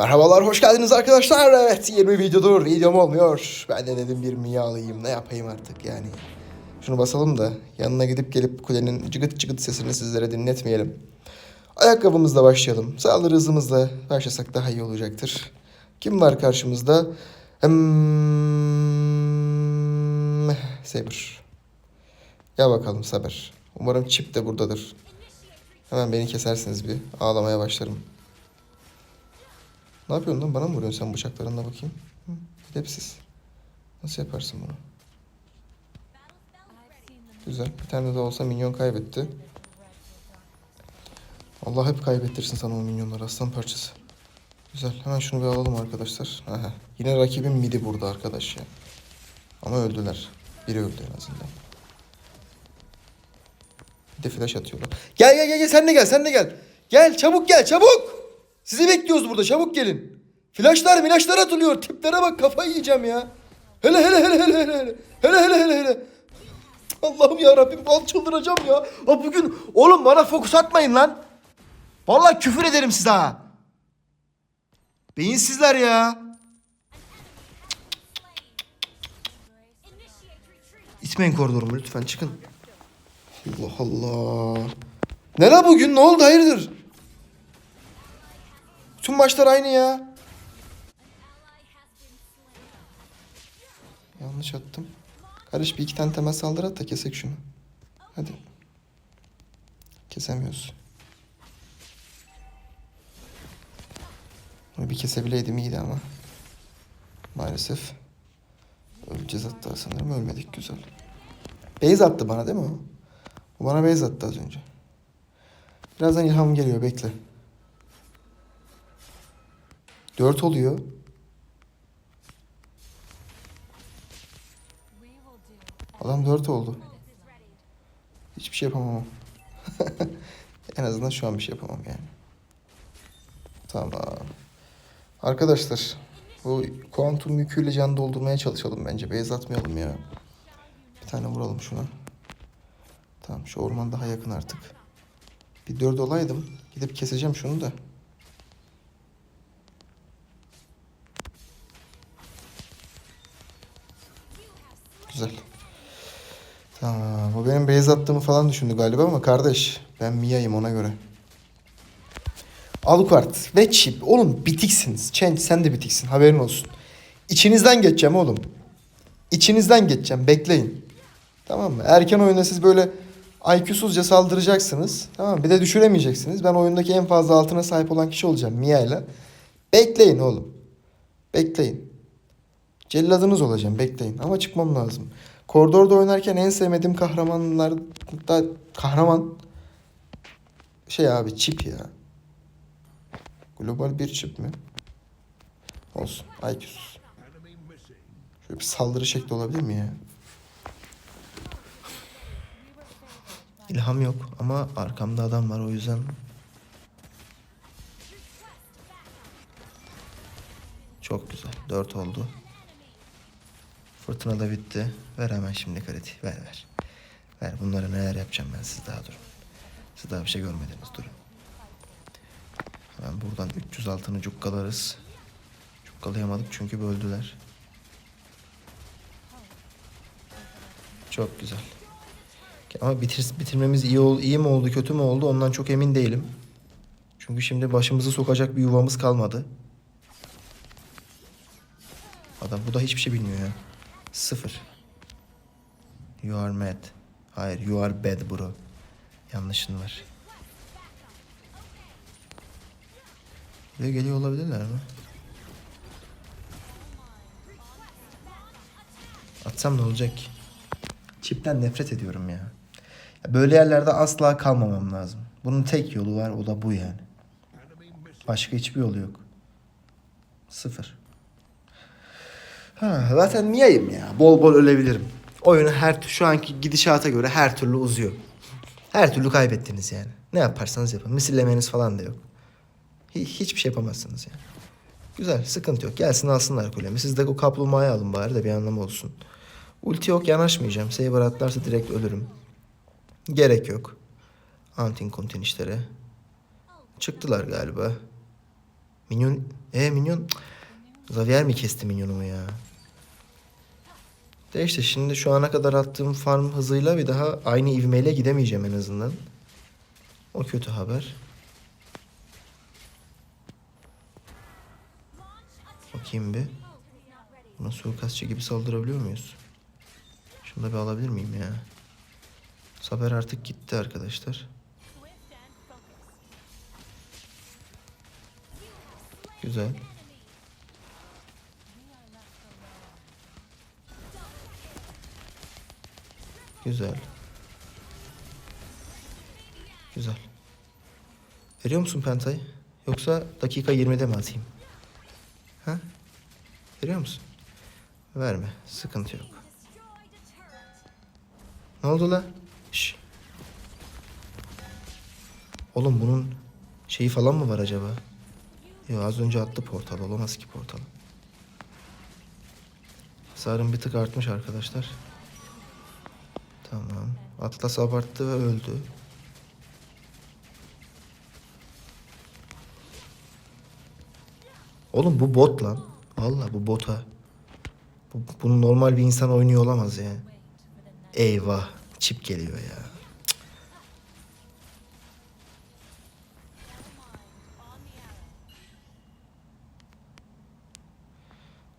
Merhabalar, hoş geldiniz arkadaşlar. Evet, 20 videodur, videom olmuyor. Ben de dedim bir miye alayım, ne yapayım artık yani. Şunu basalım da yanına gidip gelip kulenin cıgıt cıgıt sesini sizlere dinletmeyelim. Ayakkabımızla başlayalım. Saldırı hızımızla başlasak daha iyi olacaktır. Kim var karşımızda? Hmm, Saber. Gel bakalım Saber. Umarım çip de buradadır. Hemen beni kesersiniz bir. Ağlamaya başlarım. Ne yapıyorsun lan? Bana mı vuruyorsun sen bıçaklarınla bakayım? Hı, edepsiz. Nasıl yaparsın bunu? Güzel. Bir tane de olsa minyon kaybetti. Allah hep kaybettirsin sana o minyonları aslan parçası. Güzel. Hemen şunu bir alalım arkadaşlar. Aha. Yine rakibim midi burada arkadaş ya. Ama öldüler. Biri öldü en azından. Bir de flash atıyorlar. Gel gel gel gel sen de gel sen de gel. Gel çabuk gel çabuk. Sizi bekliyoruz burada çabuk gelin. Flashlar milaşlar atılıyor. Tiplere bak kafayı yiyeceğim ya. Hele hele hele hele hele hele. Hele hele hele hele. Allah'ım ya Rabbim al çıldıracağım ya. Ha bugün oğlum bana fokus atmayın lan. Vallahi küfür ederim size ha. Beyinsizler ya. İtmeyin koridorumu lütfen çıkın. Allah Allah. Ne la bugün ne oldu hayırdır? Tüm maçlar aynı ya. Yanlış attım. Kardeş bir iki tane temel saldırı at da kesek şunu. Hadi. Kesemiyoruz. Bunu bir kesebileydim iyiydi ama. Maalesef. Öleceğiz hatta sanırım ölmedik güzel. Beyz attı bana değil mi? O bana beyz attı az önce. Birazdan ilham geliyor bekle. Dört oluyor. Adam dört oldu. Hiçbir şey yapamam. en azından şu an bir şey yapamam yani. Tamam. Arkadaşlar bu kuantum yüküyle can doldurmaya çalışalım bence. Beyaz atmayalım ya. Bir tane vuralım şuna. Tamam şu orman daha yakın artık. Bir dört olaydım. Gidip keseceğim şunu da. Güzel. Tamam. Bu benim beyaz attığımı falan düşündü galiba ama kardeş ben Mia'yım ona göre. Alucard ve Chip. Oğlum bitiksiniz. Change sen de bitiksin haberin olsun. İçinizden geçeceğim oğlum. İçinizden geçeceğim bekleyin. Tamam mı? Erken oyunda siz böyle IQ'suzca saldıracaksınız. Tamam mı? Bir de düşüremeyeceksiniz. Ben oyundaki en fazla altına sahip olan kişi olacağım Mia. Bekleyin oğlum. Bekleyin. Celladınız olacağım bekleyin. Ama çıkmam lazım. Koridorda oynarken en sevmediğim kahramanlar da kahraman şey abi çip ya. Global bir çip mi? Olsun. IQ'suz. Şöyle bir saldırı şekli olabilir mi ya? İlham yok ama arkamda adam var o yüzden. Çok güzel. 4 oldu. Fırtına da bitti. Ver hemen şimdi kredi. Ver ver. Ver bunları neler yapacağım ben siz daha durun. Siz daha bir şey görmediniz durun. Hemen buradan 300 altını cukkalarız. Cukkalayamadık çünkü böldüler. Çok güzel. Ama bitir, bitirmemiz iyi, ol, iyi mi oldu kötü mü oldu ondan çok emin değilim. Çünkü şimdi başımızı sokacak bir yuvamız kalmadı. Adam bu da hiçbir şey bilmiyor ya. Sıfır. You are mad. Hayır you are bad bro. Yanlışın var. Buraya geliyor olabilirler mi? Atsam ne olacak ki? Çipten nefret ediyorum ya. Böyle yerlerde asla kalmamam lazım. Bunun tek yolu var o da bu yani. Başka hiçbir yolu yok. Sıfır. Ha, zaten Mia'yım ya. Bol bol ölebilirim. Oyunu her şu anki gidişata göre her türlü uzuyor. Her türlü kaybettiniz yani. Ne yaparsanız yapın. Misillemeniz falan da yok. Hi- hiçbir şey yapamazsınız yani. Güzel, sıkıntı yok. Gelsin alsınlar kulemi. Siz de o kaplumbağayı alın bari de bir anlamı olsun. Ulti yok yanaşmayacağım. Saber atlarsa direkt ölürüm. Gerek yok. Antin kontin işlere. Çıktılar galiba. Minyon... E minyon... Cık. Xavier mi kesti minyonumu ya? De işte şimdi şu ana kadar attığım farm hızıyla bir daha aynı ivmeyle gidemeyeceğim en azından. O kötü haber. Bakayım bir. Buna suikastçı gibi saldırabiliyor muyuz? Şunu da bir alabilir miyim ya? Saber artık gitti arkadaşlar. Güzel. Güzel. Güzel. Veriyor musun pentayı? Yoksa dakika 20'de mi atayım? Ha? Veriyor musun? Verme. Sıkıntı yok. Ne oldu la? Şş. Oğlum bunun şeyi falan mı var acaba? Yo az önce attı portal. Olamaz ki portal. Hasarım bir tık artmış arkadaşlar. Tamam. Atlas abarttı ve öldü. Oğlum bu bot lan. Valla bu bota. Bu, bunu normal bir insan oynuyor olamaz yani. Eyvah. Çip geliyor ya.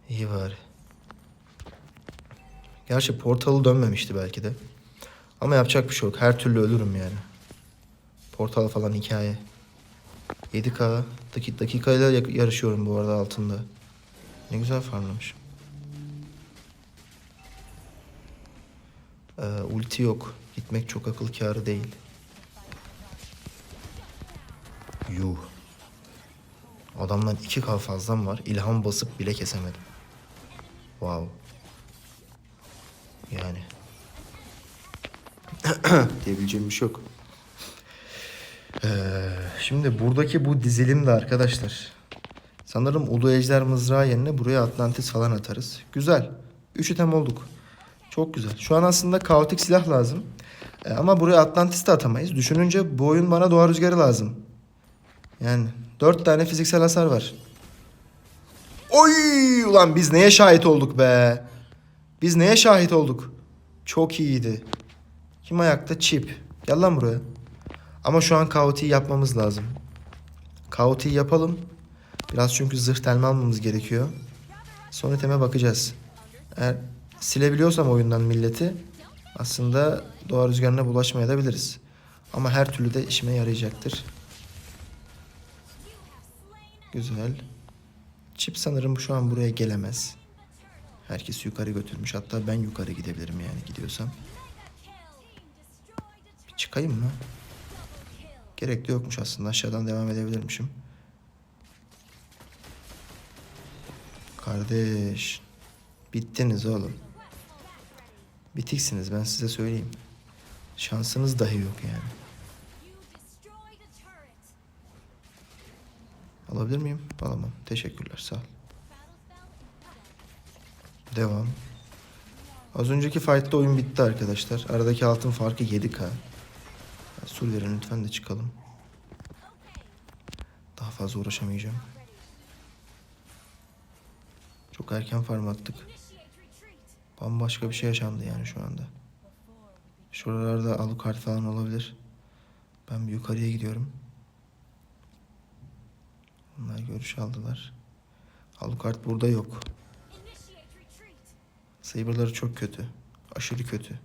İyi bari. Gerçi portalı dönmemişti belki de. Ama yapacak bir şey yok. Her türlü ölürüm yani. Portal falan hikaye. 7K dakik dakikayla yarışıyorum bu arada altında. Ne güzel farmlamış. Ee, ulti yok. Gitmek çok akıl kârı değil. Yuh. Adamdan 2K fazlam var. İlham basıp bile kesemedim. Wow. Yani. Diyebileceğim bir şey yok. Ee, şimdi buradaki bu dizilim de arkadaşlar. Sanırım Ulu Ejder mızrağı yerine buraya Atlantis falan atarız. Güzel. Üç item olduk. Çok güzel. Şu an aslında kaotik silah lazım. Ee, ama buraya Atlantis de atamayız. Düşününce bu oyun bana doğa rüzgarı lazım. Yani dört tane fiziksel hasar var. Oy! Ulan biz neye şahit olduk be? Biz neye şahit olduk? Çok iyiydi. Kim ayakta? Chip. Gel lan buraya. Ama şu an kaotiği yapmamız lazım. Kaotiği yapalım. Biraz çünkü zırh delme almamız gerekiyor. Son iteme bakacağız. Eğer silebiliyorsam oyundan milleti aslında doğa rüzgarına bulaşmaya da biliriz. Ama her türlü de işime yarayacaktır. Güzel. Çip sanırım şu an buraya gelemez. Herkes yukarı götürmüş. Hatta ben yukarı gidebilirim yani gidiyorsam. Çıkayım mı? Gerek de yokmuş aslında. Aşağıdan devam edebilirmişim. Kardeş. Bittiniz oğlum. Bitiksiniz ben size söyleyeyim. Şansınız dahi yok yani. Alabilir miyim? Alamam. Teşekkürler sağ ol. Devam. Az önceki fight'ta oyun bitti arkadaşlar. Aradaki altın farkı 7k. Sur verin lütfen de çıkalım. Daha fazla uğraşamayacağım. Çok erken farm attık. Bambaşka bir şey yaşandı yani şu anda. Şuralarda Alucard falan olabilir. Ben bir yukarıya gidiyorum. Onlar görüş aldılar. Alucard burada yok. Saber'ları çok kötü. Aşırı kötü.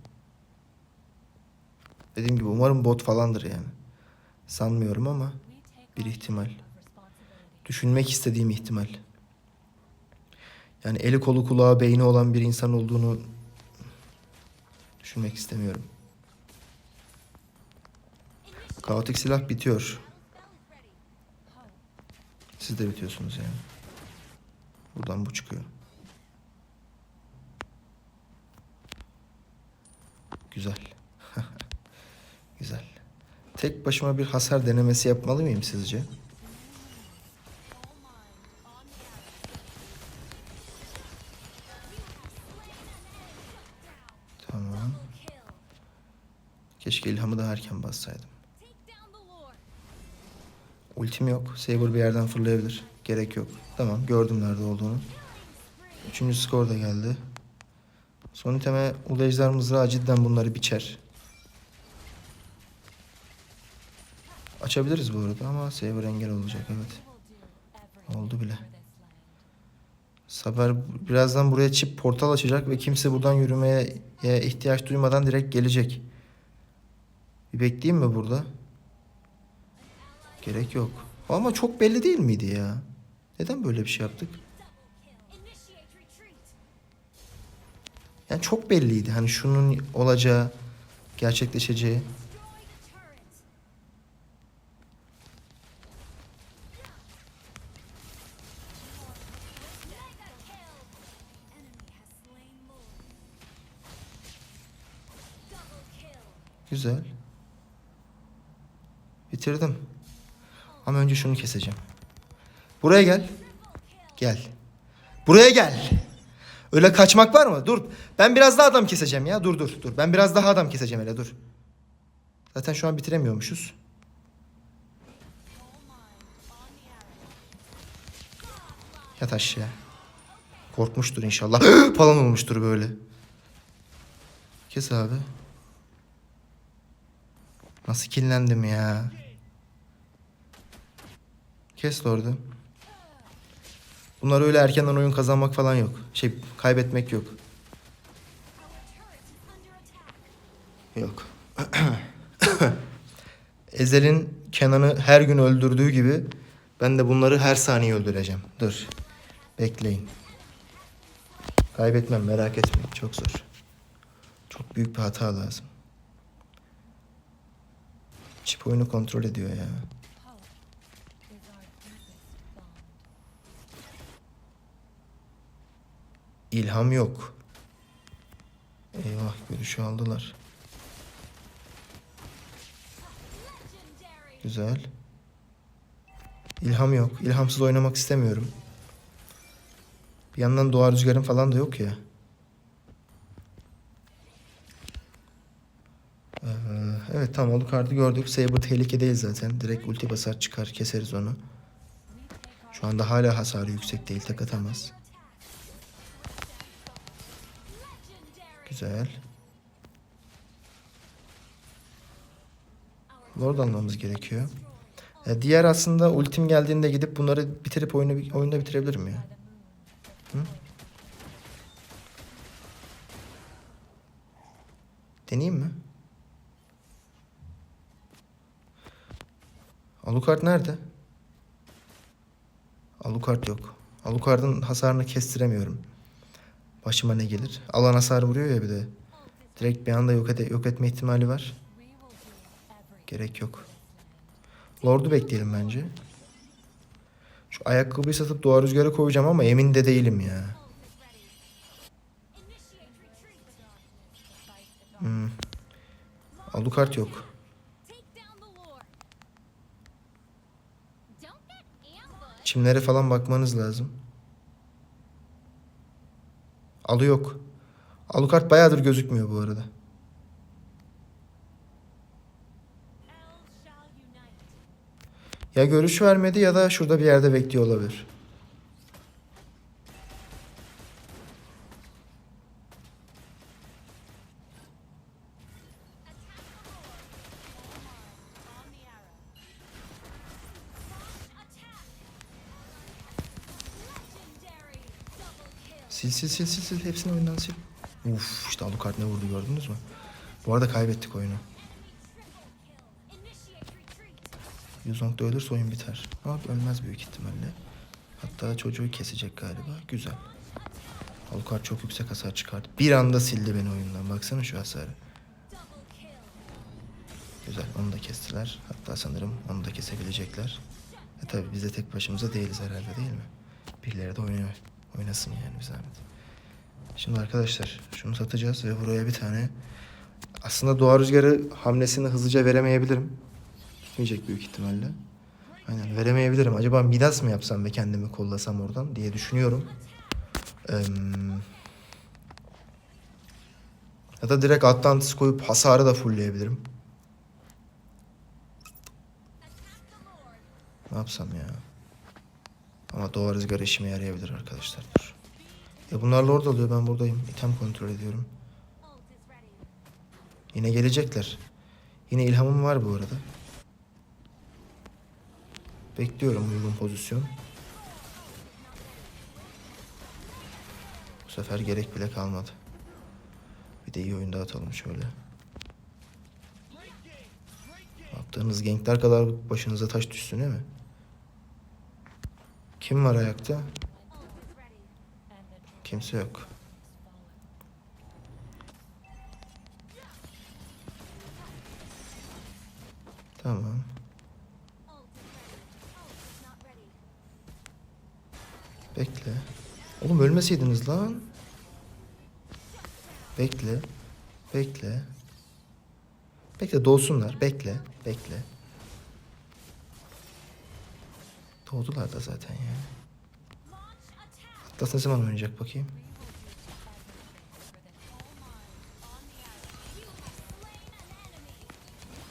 Dediğim gibi umarım bot falandır yani. Sanmıyorum ama bir ihtimal. Düşünmek istediğim ihtimal. Yani eli kolu kulağı beyni olan bir insan olduğunu düşünmek istemiyorum. Kaotik silah bitiyor. Siz de bitiyorsunuz yani. Buradan bu çıkıyor. Güzel. Güzel. Tek başıma bir hasar denemesi yapmalı mıyım sizce? Tamam. Keşke ilhamı daha erken bassaydım. Ultim yok. Saber bir yerden fırlayabilir. Gerek yok. Tamam gördüm nerede olduğunu. Üçüncü skor da geldi. Son iteme Ulu Ejder Mızrağı cidden bunları biçer. Açabiliriz bu arada ama Saber engel olacak evet. Oldu bile. Saber birazdan buraya çip portal açacak ve kimse buradan yürümeye ihtiyaç duymadan direkt gelecek. Bir bekleyeyim mi burada? Gerek yok. Ama çok belli değil miydi ya? Neden böyle bir şey yaptık? Yani çok belliydi. Hani şunun olacağı, gerçekleşeceği. Güzel. Bitirdim. Ama önce şunu keseceğim. Buraya gel. Gel. Buraya gel. Öyle kaçmak var mı? Dur. Ben biraz daha adam keseceğim ya. Dur dur dur. Ben biraz daha adam keseceğim hele dur. Zaten şu an bitiremiyormuşuz. Yat aşağı. Korkmuştur inşallah. falan olmuştur böyle. Kes abi. Nasıl kinlendim ya. Kes Lord'u. Bunlar öyle erkenden oyun kazanmak falan yok. Şey kaybetmek yok. Yok. Ezel'in Kenan'ı her gün öldürdüğü gibi ben de bunları her saniye öldüreceğim. Dur. Bekleyin. Kaybetmem merak etmeyin. Çok zor. Çok büyük bir hata lazım. Çip oyunu kontrol ediyor ya. İlham yok. Eyvah görüşü aldılar. Güzel. İlham yok. İlhamsız oynamak istemiyorum. Bir yandan doğa rüzgarım falan da yok ya. Ee, evet tamam onu kartı gördük. Saber tehlike değil zaten. Direkt ulti basar çıkar keseriz onu. Şu anda hala hasarı yüksek değil. Tek atamaz. Güzel. Lord almamız gerekiyor. E, diğer aslında ultim geldiğinde gidip bunları bitirip oyunu oyunda bitirebilirim ya. Hı? Deneyeyim mi? Alucard nerede? Alucard yok. Alucard'ın hasarını kestiremiyorum. Başıma ne gelir? Alan hasar vuruyor ya bir de. Direkt bir anda yok, ede- yok etme ihtimali var. Gerek yok. Lord'u bekleyelim bence. Şu ayakkabıyı satıp doğa rüzgarı koyacağım ama emin de değilim ya. Hmm. Alucard yok. Çimlere falan bakmanız lazım. Alu yok. Alucard bayağıdır gözükmüyor bu arada. Ya görüş vermedi ya da şurada bir yerde bekliyor olabilir. Sil sil sil sil sil hepsini oyundan sil. Uf işte Alucard ne vurdu gördünüz mü? Bu arada kaybettik oyunu. Yuzong da ölürse oyun biter. Ama ölmez büyük ihtimalle. Hatta çocuğu kesecek galiba. Güzel. Alucard çok yüksek hasar çıkardı. Bir anda sildi beni oyundan. Baksana şu hasarı. Güzel. Onu da kestiler. Hatta sanırım onu da kesebilecekler. E tabi biz de tek başımıza değiliz herhalde değil mi? Birileri de oynuyor. Oynasın yani bir zahmet. Şimdi arkadaşlar şunu satacağız ve buraya bir tane aslında doğa rüzgarı hamlesini hızlıca veremeyebilirim. Gitmeyecek büyük ihtimalle. Aynen veremeyebilirim. Acaba Midas mı yapsam ve kendimi kollasam oradan diye düşünüyorum. Ee, ya da direkt Atlantis koyup hasarı da fullleyebilirim. Ne yapsam ya? Ama doğa rüzgar işime yarayabilir arkadaşlar. Dur. Ya bunlarla orada oluyor ben buradayım. İtem kontrol ediyorum. Yine gelecekler. Yine ilhamım var bu arada. Bekliyorum uygun pozisyon. Bu sefer gerek bile kalmadı. Bir de iyi oyunda atalım şöyle. Yaptığınız gankler kadar başınıza taş düşsün değil mi? Kim var ayakta? Kimse yok. Tamam. Bekle. Oğlum ölmeseydiniz lan. Bekle. Bekle. Bekle doğsunlar. Bekle. Bekle. Doğdular da zaten ya. Atlas ne zaman oynayacak bakayım.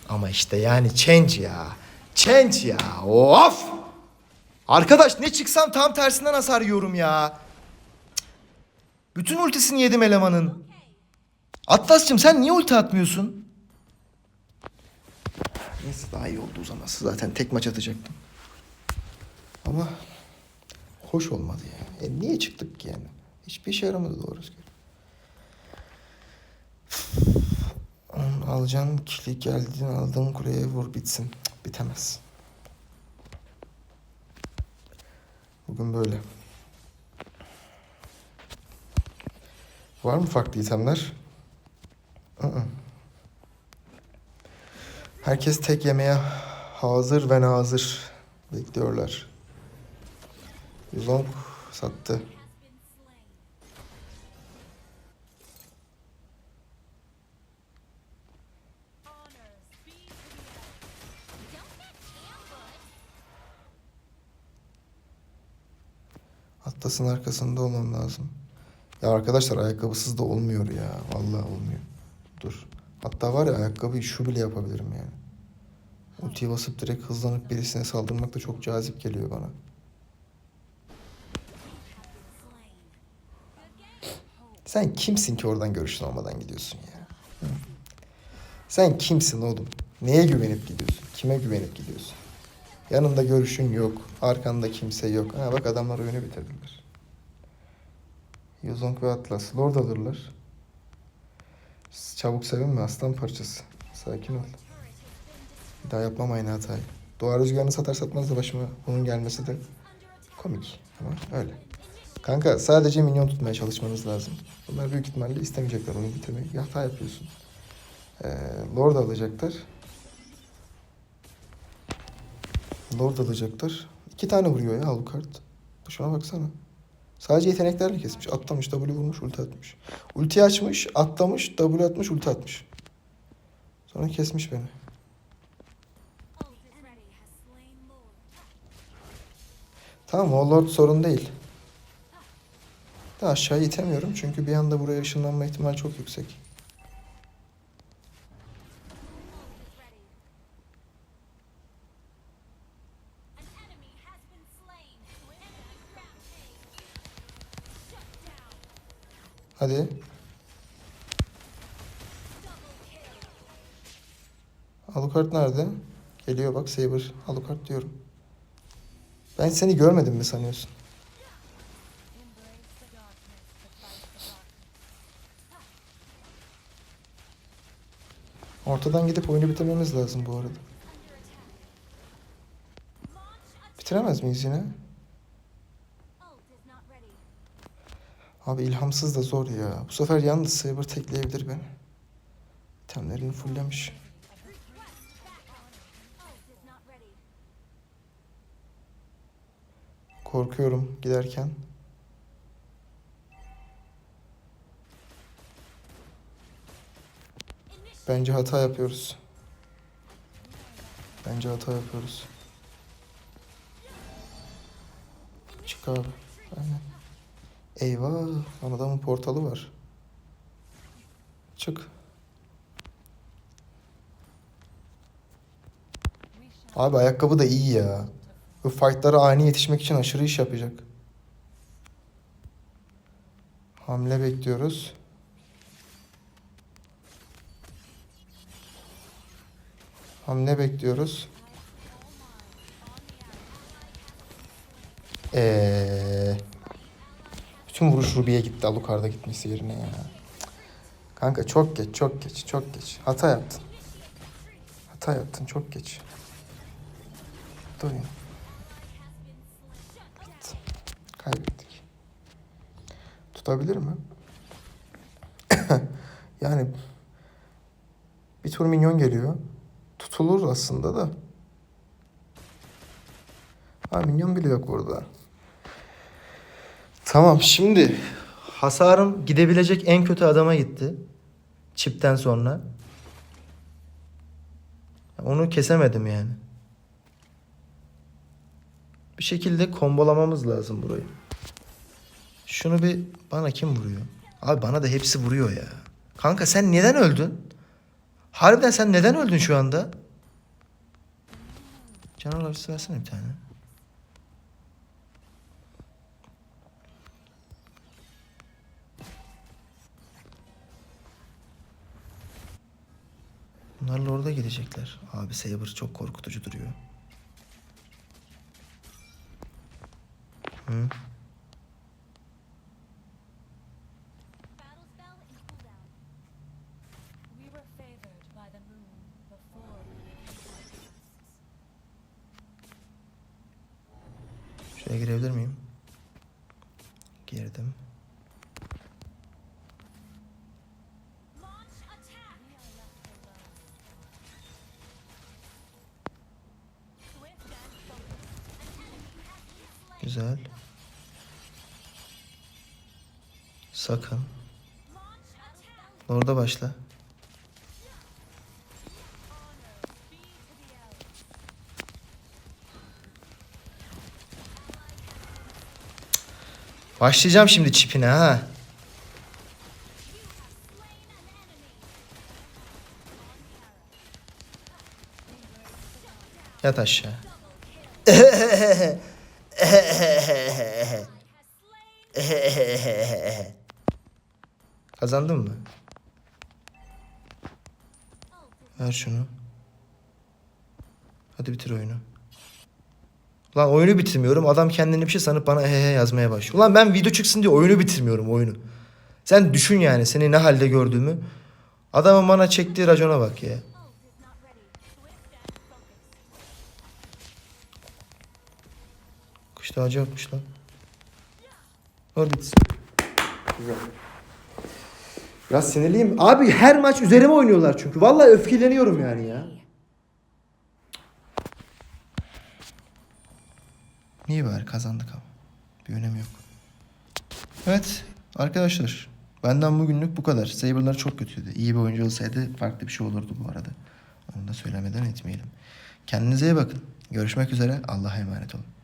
Ama işte yani change ya. Change ya. Of! Arkadaş ne çıksam tam tersinden hasar yiyorum ya. Bütün ultisini yedim elemanın. Atlas'cığım sen niye ulti atmıyorsun? Neyse daha iyi oldu uzaması. Zaten tek maç atacaktım. Ama hoş olmadı ya. E niye çıktık ki yani? Hiçbir işe yaramadı doğrusu. Alacağın kili geldiğin aldığın kuleye vur bitsin. Cık, Bitemez. Bugün böyle. Var mı farklı itemler? Hı hı. Herkes tek yemeğe hazır ve nazır bekliyorlar. Yuzong sattı. Atlas'ın arkasında olmam lazım. Ya arkadaşlar ayakkabısız da olmuyor ya. Vallahi olmuyor. Dur. Hatta var ya ayakkabıyı şu bile yapabilirim yani. Ultiyi basıp direkt hızlanıp birisine saldırmak da çok cazip geliyor bana. Sen kimsin ki oradan görüşün olmadan gidiyorsun ya? Sen kimsin oğlum? Neye güvenip gidiyorsun? Kime güvenip gidiyorsun? Yanında görüşün yok. Arkanda kimse yok. Ha bak adamlar oyunu bitirdiler. Yuzong ve Atlas. Lord alırlar. Çabuk sevinme aslan parçası. Sakin ol. Bir daha yapmam aynı hatayı. Doğa rüzgarını satar satmaz da başıma bunun gelmesi de komik. Ama öyle. Kanka sadece minyon tutmaya çalışmanız lazım. Bunlar büyük ihtimalle istemeyecekler oyun bitirmeyi. Bir hata yapıyorsun. Ee, Lord alacaklar. Lord alacaklar. İki tane vuruyor ya Alucard. Şuna baksana. Sadece yeteneklerle kesmiş. Atlamış, W vurmuş, ulti atmış. Ulti açmış, atlamış, W atmış, ulti atmış. Sonra kesmiş beni. Tamam o Lord sorun değil. Daha aşağı itemiyorum çünkü bir anda buraya ışınlanma ihtimali çok yüksek. Hadi. Alucard nerede? Geliyor bak Saber. Alucard diyorum. Ben seni görmedim mi sanıyorsun? Ortadan gidip oyunu bitirmemiz lazım bu arada. Bitiremez miyiz yine? Abi ilhamsız da zor ya. Bu sefer yalnız Saber tekleyebilir beni. İtemlerini fulllemiş. Korkuyorum giderken. Bence hata yapıyoruz. Bence hata yapıyoruz. Çık abi. Aynen. Eyvah. Lan adamın portalı var. Çık. Abi ayakkabı da iyi ya. Bu fightlara ani yetişmek için aşırı iş yapacak. Hamle bekliyoruz. Hamle bekliyoruz. Ee, bütün vuruş Ruby'ye gitti Alucard'a gitmesi yerine ya. Kanka çok geç, çok geç, çok geç. Hata yaptın. Hata yaptın, çok geç. Bitti. Bitti. Kaybettik. Tutabilir mi? yani bir tur minyon geliyor. Tutulur aslında da. Ha minyon bile yok burada. Tamam şimdi hasarım gidebilecek en kötü adama gitti. Çipten sonra. Onu kesemedim yani. Bir şekilde kombolamamız lazım burayı. Şunu bir bana kim vuruyor? Abi bana da hepsi vuruyor ya. Kanka sen neden öldün? Harbiden sen neden öldün şu anda? Canavar avcısı versene bir tane. Bunlarla orada gidecekler. Abi Saber çok korkutucu duruyor. Hı? Sakın. Orada başla. Başlayacağım şimdi çipine ha. Yat aşağı. Kazandın mı? Ver şunu. Hadi bitir oyunu. Lan oyunu bitirmiyorum. Adam kendini bir şey sanıp bana he he yazmaya başlıyor. Ulan ben video çıksın diye oyunu bitirmiyorum oyunu. Sen düşün yani seni ne halde gördüğümü. Adamın bana çektiği racona bak ya. Kuş tacı yapmış lan. Bitsin. Güzel. Biraz sinirliyim. Abi her maç üzerime oynuyorlar çünkü. Vallahi öfkeleniyorum yani ya. Niye bari kazandık ama. Bir önemi yok. Evet arkadaşlar. Benden bugünlük bu kadar. Saber'lar çok kötüydü. İyi bir oyuncu olsaydı farklı bir şey olurdu bu arada. Onu da söylemeden etmeyelim. Kendinize iyi bakın. Görüşmek üzere. Allah'a emanet olun.